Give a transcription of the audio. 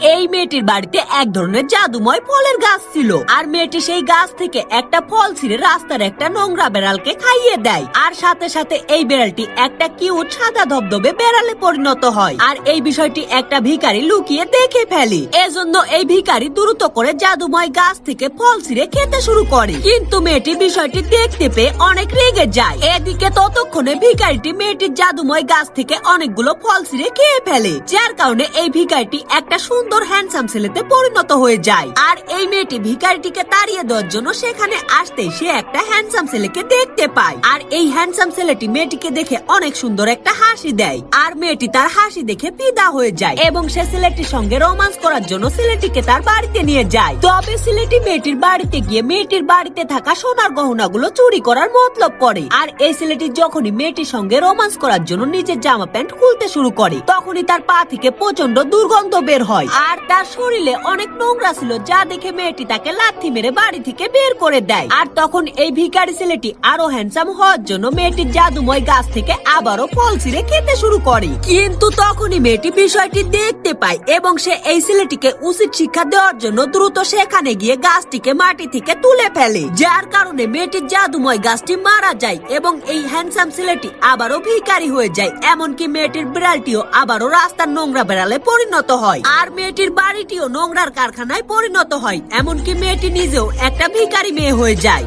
এই মেয়েটির বাড়িতে এক ধরনের জাদুময় ফলের গাছ ছিল। আর মেয়েটি সেই গাছ থেকে একটা ফল ছিঁড়ে রাস্তার একটা নোংরা বেড়ালকে খাইয়ে দেয়। আর সাথে সাথে এই বেড়ালটি একটা কিউট সাদা ধবধবে বেড়ালে পরিণত হয়। আর এই বিষয়টি একটা ভিখারি লুকিয়ে দেখে ফেলে। এজন্য এই ভিখারি দ্রুত করে জাদুময় গাছ থেকে ফল ছিঁড়ে খেতে শুরু করে। কিন্তু মেয়েটি বিষয়টি দেখতে পেয়ে অনেক রেগে যায়। এদিকে ততক্ষণে ভিখারিটি মেয়েটির জাদুময় গাছ থেকে অনেকগুলো ফল ছিঁড়ে খেয়ে ফেলে। যার কারণে এই ভিখারিটি একটা সুন্দর হ্যান্ডসাম ছেলেতে পরিণত হয়ে যায়। আর এই মেয়েটি ভিখারিটিকে তাড়িয়ে দেওয়ার জন্য সেখানে আসতেই সে একটা হ্যান্ডসাম ছেলেকে দেখতে পায়। আর এই হ্যান্ডসাম ছেলেটি মেয়েটিকে দেখে অনেক সুন্দর একটা হাসি দেয়। আর মেয়েটি তার হাসি দেখে পিদা হয়ে যায়। এবং সে ছেলেটির সঙ্গে রোমান্স করার জন্য ছেলেটিকে তার বাড়িতে নিয়ে যায়। তবে ছেলেটি মেয়েটির বাড়িতে গিয়ে মেয়েটির বাড়িতে থাকা সোনার গহনাগুলো চুরি করার মতলব করে। আর এই ছেলেটি যখনই মেয়েটির সঙ্গে রোমান্স করার জন্য নিজের জামা প্যান্ট খুলতে শুরু করে, তখনই তার পা থেকে প্রচণ্ড দুর্গন্ধ বের হয়। আর তার শরীরে অনেক নোংরা ছিল, যা দেখে মেয়েটি তাকে লাথি মেরে বাড়ি থেকে বের করে দেয়। আর তখন এই ভিখারি ছেলেটি আরও হ্যান্ডসাম হওয়ার জন্য মেয়েটির জাদুময় গাছ থেকে আবারও ফল ছিঁড়ে খেতে শুরু করে। কিন্তু তখনই মেয়েটি বিষয়টি দেখতে পায় এবং সে এই ছেলেটিকে উচিত শিক্ষা দেওয়ার জন্য দ্রুত সেখানে গিয়ে গাছটিকে মাটি থেকে তুলে ফেলে, যার কারণে মেয়েটির জাদুময় গাছটি মারা যায় এবং এই হ্যান্ডসাম ছেলেটি আবারও ভিকারি হয়ে যায়, এমনকি মেয়েটির বিড়ালটিও আবারও রাস্তার নোংরা বেড়ালে পরিণত হয়। আর মেয়েটির বাড়িটিও নোংরার কারখানায় পরিণত হয় এমনকি মেয়েটি নিজেও একটা ভিকারি মেয়ে হয়ে যায়।